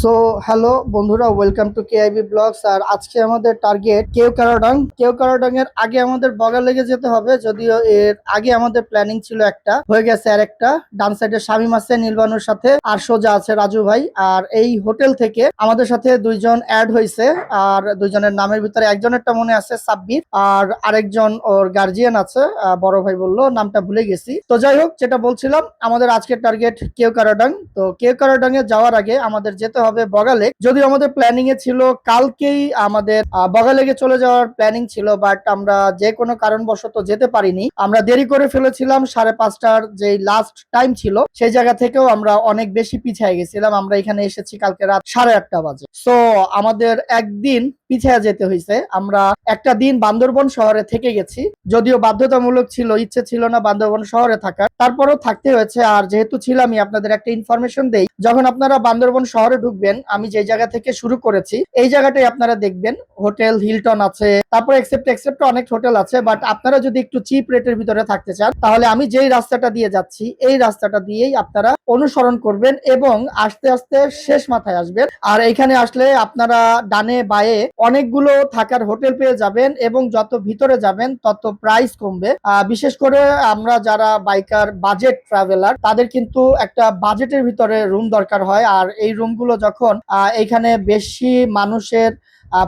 So hello বন্ধুরা welcome to KIB blogs আর আজকে আমাদের টার্গেট কেউ কারাডাং কেউ কারাডাং এর আগে আমাদের বগা লেগে যেতে হবে, যদিও এর আগে আমাদের প্ল্যানিং ছিল একটা, হয়ে গেছে আর একটা, ডান সাইডে শামিম আছে, নীলবানুর সাথে, আর সোজা আছে রাজু ভাই, আর এই হোটেল থেকে আমাদের সাথে দুইজন অ্যাড হয়েছে, আর দুইজনের নামের ভিতরে একজনেরটা মনে আছে সাব্বির, আর আরেকজন ওর গার্জিয়ান আছে বড় ভাই বলল, নামটা ভুলে গেছি। তো যাই হোক, যেটা বলছিলাম, আমাদের আজকের টার্গেট কেউ কারাডাং তো কেউ কারাডাং এ যাওয়ার আগে আমাদের যেতে হবে বগালেক যদিও আমাদের প্ল্যানিং এ ছিল কালকেই আমাদের বগালে বগালেকে চলে যাওয়ার প্ল্যানিং ছিল বাট আমরা যে কোনো কারণবশত যেতে পারিনি। আমরা দেরি করে ফেলেছিলাম, সাড়ে পাঁচটার যে লাস্ট টাইম ছিল, সেই জায়গা থেকেও আমরা অনেক বেশি পিছিয়ে গেছিলাম। আমরা এখানে এসেছি কালকে রাত সাড়ে আটটা বাজে। সো আমাদের একদিন পিছিয়ে যেতে হয়েছে। আমরা একটা দিন বান্দরবন শহরে থেকে গেছি। যদিও বাধ্যতামূলক ছিল, ইচ্ছে ছিল না বান্দরবন শহরে থাকার। তারপরেও থাকতে হয়েছে, আর যেহেতু ছিলামই আপনাদের একটা ইনফরমেশন দেই। যখন আপনারা বান্দরবন শহরে ঢুকবেন, আমি যে জায়গা থেকে শুরু করেছি, এই জায়গাটাই আপনারা দেখবেন। হোটেল, হিলটন আছে, তারপর এক্সেপ্ট এক্সেপ্ট অনেক হোটেল আছে বাট আপনারা যদি একটু চিপ রেটের ভিতরে থাকতে চান, তাহলে আমি যেই রাস্তাটা দিয়ে যাচ্ছি, এই রাস্তাটা দিয়েই আপনারা অনুসরণ করবেন এবং আস্তে আস্তে শেষ মাথায় আসবেন। আর এখানে আসলে আপনারা ডানে বায়ে অনেকগুলো থাকার হোটেল পেয়ে যাবেন এবং যত ভিতরে যাবেন তত প্রাইস কমবে। বিশেষ করে আমরা যারা বাইকার বাজেট ট্রাভেলার তাদের কিন্তু একটা বাজেটের ভিতরে রুম দরকার হয়। আর এই রুমগুলো যখন আহ, এইখানে বেশি মানুষের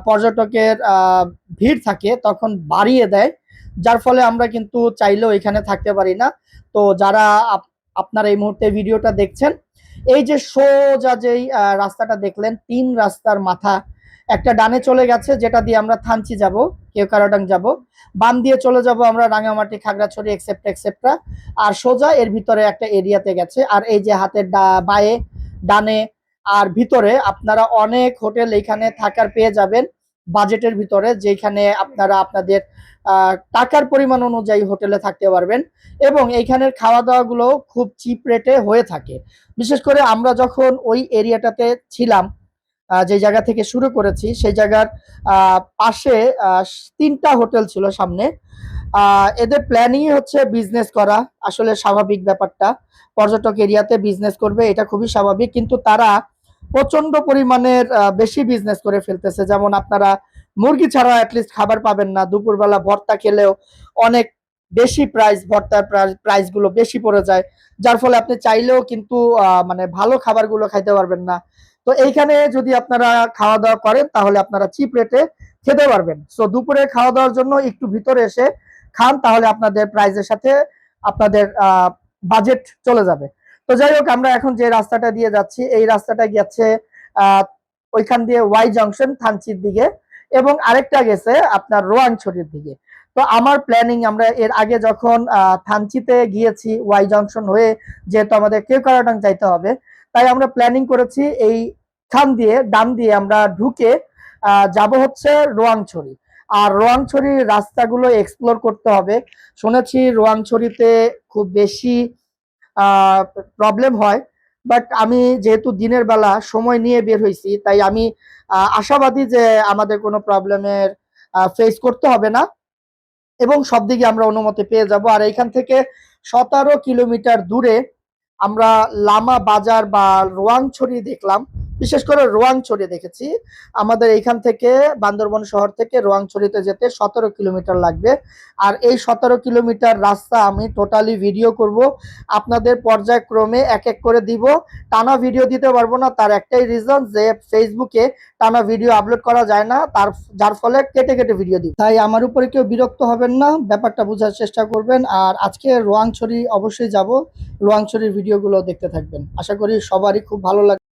পর্যটকের ভিড় থাকে তখন বাড়িয়ে দেয়। যার ফলে আমরা কিন্তু চাইলেও এখানে থাকতে পারি না। তো যারা আপনারা এই মুহূর্তে ভিডিওটা দেখছেন। এই যে সোজা যেই রাস্তাটা দেখলেন, তিন রাস্তার মাথা। একটা ডানে চলে গেছে, যেটা দিয়ে আমরা থানচি যাব কেউ কারাডাং যাব। বাম দিয়ে চলে যাব আমরা রাঙামাটি, খাগড়াছড়ি এক্সেপ্ট এক্সেপ্টরা আর সোজা এর ভিতরে একটা এরিয়াতে গেছে, আর এই যে হাতের বায়ে, ডানে আর ভিতরে আপনারা অনেক হোটেল এখানে থাকার পেয়ে যাবেন। বাজেটের ভিতরে যেখানে আপনারা আপনাদের টাকার পরিমাণ অনুযায়ী হোটেলে থাকতে পারবেন এবং এইখানের খাওয়া দাওয়া গুলো খুব চিপ রেটে হয়ে থাকে। বিশেষ করে আমরা যখন ওই এরিয়াটাতে ছিলাম যে জায়গা থেকে শুরু করেছি, সেই জায়গার পাশে তিনটা হোটেল ছিল সামনে। এদের প্ল্যানিং হচ্ছে বিজনেস করা, আসলে স্বাভাবিক ব্যাপারটা। পর্যটক এরিয়াতে বিজনেস করবে, এটা খুবই স্বাভাবিক, কিন্তু তারা প্রচণ্ড পরিমাণের বেশি বিজনেস করে ফেলতেছে। যেমন আপনারা মুরগি ছাড়া অ্যাটলিস্ট খাবার পাবেন না। দুপুরবেলা ভর্তা খেলেও অনেক বেশি প্রাইস ভর্তার প্রাইসগুলো বেশি পড়ে যায়। যার ফলে আপনি চাইলেও কিন্তু মানে ভালো খাবারগুলো খাইতে পারবেন না। তো এইখানে যদি আপনারা খাওয়া দাওয়া করেন, তাহলে আপনারা চিপ রেটে খেতে পারবেন। সো দুপুরে খাওয়া দাওয়ার জন্য একটু ভিতরে এসে খান, তাহলে আপনাদের প্রাইজের সাথে আপনাদের বাজেট চলে যাবে। তো যাই হোক, আমরা এখন যে রাস্তাটা দিয়ে যাচ্ছি, এই রাস্তাটা গেছে ওইখান দিয়ে ওয়াই জংশন থানচির দিকে এবং আরেকটা গেছে আপনার রোয়াংছড়ির দিকে। তো আমার প্ল্যানিং আমরা এর আগে যখন থানচিতে গিয়েছি ওয়াই জংশন হয়ে, যেহেতু আমাদের কেউ কারাটাং যাইতে হবে, তাই আমরা প্ল্যানিং করেছি এই খান দিয়ে, ডান দিয়ে আমরা ঢুকে যাব হচ্ছে রোয়াংছড়ি। আর রোয়াংছড়ির রাস্তাগুলো এক্সপ্লোর করতে হবে। শুনেছি রোয়াংছড়িতে খুব বেশি প্রবলেম হয়। বাট আমি যেহেতু দিনের বেলা সময় নিয়ে বের হয়েছি, তাই আমি আশাবাদী যে আমাদের কোনো প্রবলেমের ফেস করতে হবে না। এবং সব দিকে আমরা অনুমতি পেয়ে যাব। আর এখান থেকে সতেরো কিলোমিটার দূরে আমরা লামা বাজার বা রোয়াংছড়ি দেখলাম। বিশেষ করে রোয়াংছড়ি দেখেছি। আমাদের এইখান থেকে বান্দরবন শহর থেকে রোয়াংছড়িতে যেতে সতেরো কিলোমিটার লাগবে। আর এই সতেরো কিলোমিটার রাস্তা আমি টোটালি ভিডিও করব। আপনাদের পর্যায়ক্রমে এক এক করে দিব। টানা ভিডিও দিতে পারব না, তার একটাই রিজন যে ফেসবুকে টানা ভিডিও আপলোড করা যায় না, তার যার ফলে কেটে কেটে ভিডিও দিই তাই আমার উপরে কেউ বিরক্ত হবেন না, ব্যাপারটা বোঝার চেষ্টা করবেন। আর আজকে রোয়াংছড়ি অবশ্যই যাব রোয়াংছড়ির ভিডিওগুলো দেখতে থাকবেন। আশা করি সবারই খুব ভালো লাগবে।